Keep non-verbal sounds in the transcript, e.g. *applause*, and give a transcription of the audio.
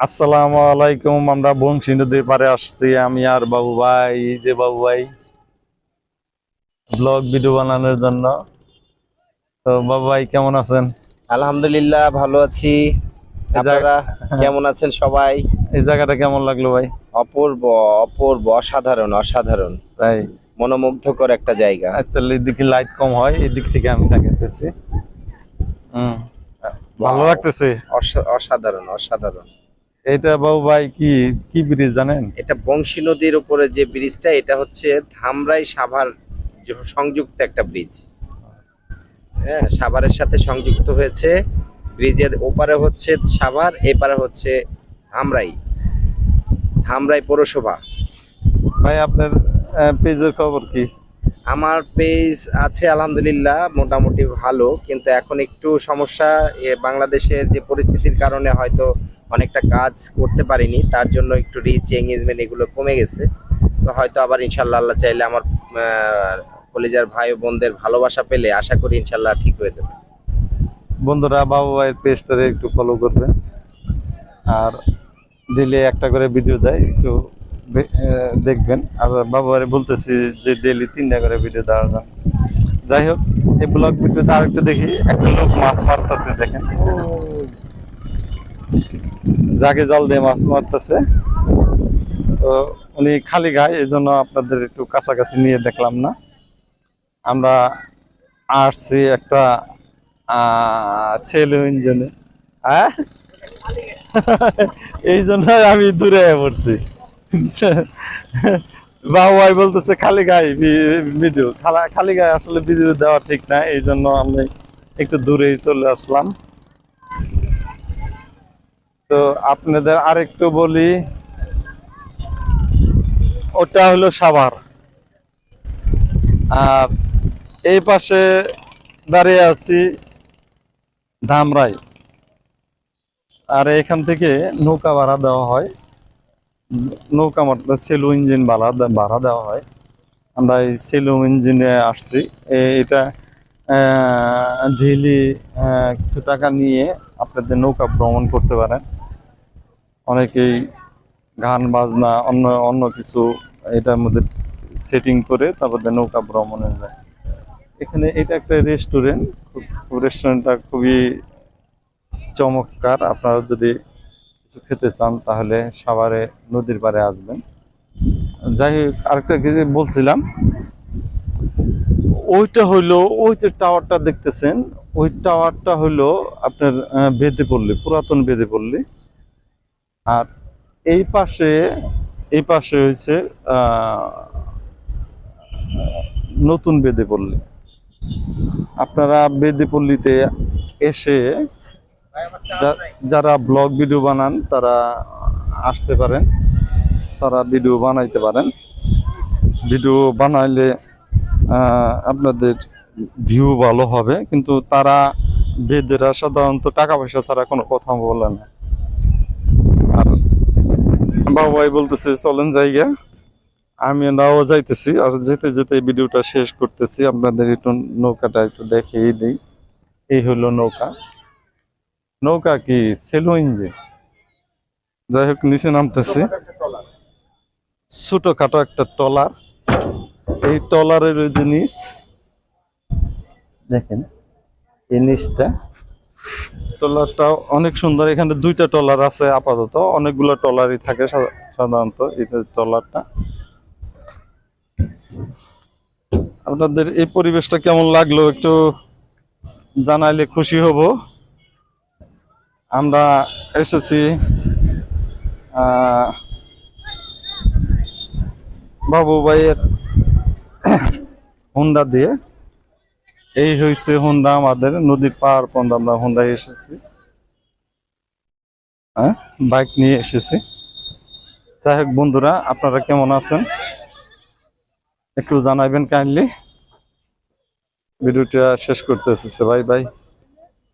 আসসালামু আলাইকুম আমরা বংশী নদীর পারে আসছি আমি আর বাবু ভাই যে বাবু ভাই। ব্লগ ভিডিও বানানোর জন্য। তো বাবু ভাই কেমন আছেন? আলহামদুলিল্লাহ ভালো আছি। আপনারা কেমন আছেন সবাই? এই জায়গাটা কেমন লাগল ভাই? অপূর্ব অপূর্ব অসাধারণ অসাধারণ। তাই। মনোমুগ্ধকর একটা জায়গা। আচ্ছা এদিকে লাইট কম হয় এদিক থেকে আমি দেখাতেছি হুম। ভালো লাগতেছে। অসা- অসাধারণ অসাধারণ। এটা বাবু ভাই কি কি ব্রিজ জানেন? এটা বংশী নদীর উপরে যে ব্রিজটা এটা হচ্ছে ধামরাই সাভার সংযুক্ত একটা ব্রিজ। হ্যাঁ সাভারের সাথে সংযুক্ত হয়েছে। ব্রিজের ওপারে হচ্ছে সাভার এপারে হচ্ছে ধামরাই। ধামরাই পৌরসভা। ভাই আপনার পেজের খবর কি? আমার পেজ আছে আলহামদুলিল্লাহ মোটামুটি ভালো। কিন্তু এখন একটু সমস্যা বাংলাদেশের যে পরিস্থিতির কারণে হয়তো অনেকটা কাজ করতে পারিনি তার জন্য একটু রিচ এঙ্গেজমেন্ট এগুলো কমে গেছে। তো হয়তো আবার ইনশাল্লাহ আল্লাহ চাইলে আমার কলেজার ভাই ও বোনদের ভালোবাসা পেলে আশা করি ইনশাল্লাহ ঠিক হয়ে যাবে। বন্ধুরা বাবু ভাইয়ের পেজটারে একটু ফলো করবেন আর দিলে একটা করে ভিডিও দেয় একটু দেখবেন। আর বাবু ভাই বলতেছি যে ডেলি তিনটা করে ভিডিও দেওয়ার জন্য যাই হোক এই ব্লগ ভিডিওটা আর একটু দেখি একটা লোক মাছ মারতেছে দেখেন। জাগে জাল দিয়ে মাছ মারতেছে। তো উনি খালি গায়ে এই জন্য আপনাদের একটু কাছাকাছি নিয়ে দেখলাম না। আমরা আসছি একটা ছেলে ইঞ্জনে। হ্যাঁ? *laughs* এই জন্য আমি দূরে পড়ছি। *laughs* বাবু ভাই বলতেছে, খালি গায়ে ভিডিও। খালি গায়ে আসলে ভিডিও দেওয়া ঠিক না, এই জন্য আমি একটু দূরেই চলে আসলাম। তো আপনাদের আরেকটু বলি, ওটা হলো সাভার। আর এই পাশে দাঁড়িয়ে আছি ধামরাই। আর এখান থেকে নৌকা ভাড়া দেওয়া হয়। নৌকা মাত্র সেলু ইঞ্জিন ভাড়া ভাড়া দেওয়া হয়। আমরা এই সেলু ইঞ্জিনে আসছি। এটা ডেইলি কিছু টাকা নিয়ে আপনাদের নৌকা ভ্রমণ করতে পারেন। অনেকেই গান, বাজনা, অন্য অন্য কিছু এটার মধ্যে সেটিং করে তারপর নৌকা ভ্রমণে যায়। এখানে এটা একটা রেস্টুরেন্ট রেস্টুরেন্টটা খুবই চমৎকার। আপনারা যদি কিছু খেতে চান তাহলে সাভারে, নদীর পাড়ে আসবেন। যাই হোক, আরেকটা কিছু বলছিলাম, ওইটা হইল, ওই যে টাওয়ারটা দেখতেছেন, ওই টাওয়ারটা হইল আপনার বেদে পল্লী পুরাতন বেদে পল্লী আর এই পাশে এই পাশে হয়েছে নতুন বেদে পল্লী আপনারা বেদে পল্লীতে এসে যারা ব্লগ ভিডিও বানান, তারা আসতে পারেন। তারা ভিডিও বানাইতে পারেন। ভিডিও বানাইলে আপনাদের ভিউ ভালো হবে। কিন্তু তারা বেদেরা সাধারণত টাকা পয়সা ছাড়া কোনো কথা বলে না। বাবাই বলতেছে, চলেন জায়গা। আমি নাও যাইতেছি। আর যেতে যেতে ভিডিওটা শেষ করতেছি। আপনাদের একটু নৌকাটা একটু দেখিয়ে দিই। এই হলো নৌকা। নৌকা কি? Shallow engine. যাই হোক, নিচে নামতেছি। ছোটখাটো একটা টলার এই টলারের ওই যে নিচ, দেখেন, এই নিচটা। ট্রলারটা অনেক সুন্দর। এখানে দুইটা ট্রলার আছে আপাতত। অনেকগুলো ট্রলারই থাকে সাধারণত এটা ট্রলারটা। আপনাদের এই পরিবেশটা কেমন লাগল একটু জানাইলে খুশি হব। আমরা এসেছি বাবু ভাইয়ের *coughs* হুন্ডা দিয়ে। এই হয়েছে হুন্ডা আমাদের, নদীর পাহাড় পর্যন্ত আমরা হুন্ডা এসেছি। হ্যাঁ বাইক নিয়ে এসেছি। যাই হোক বন্ধুরা, আপনারা কেমন আছেন? একটু জানাবেন কাইন্ডলি ভিডিওটা শেষ করতেছি বাই বাই।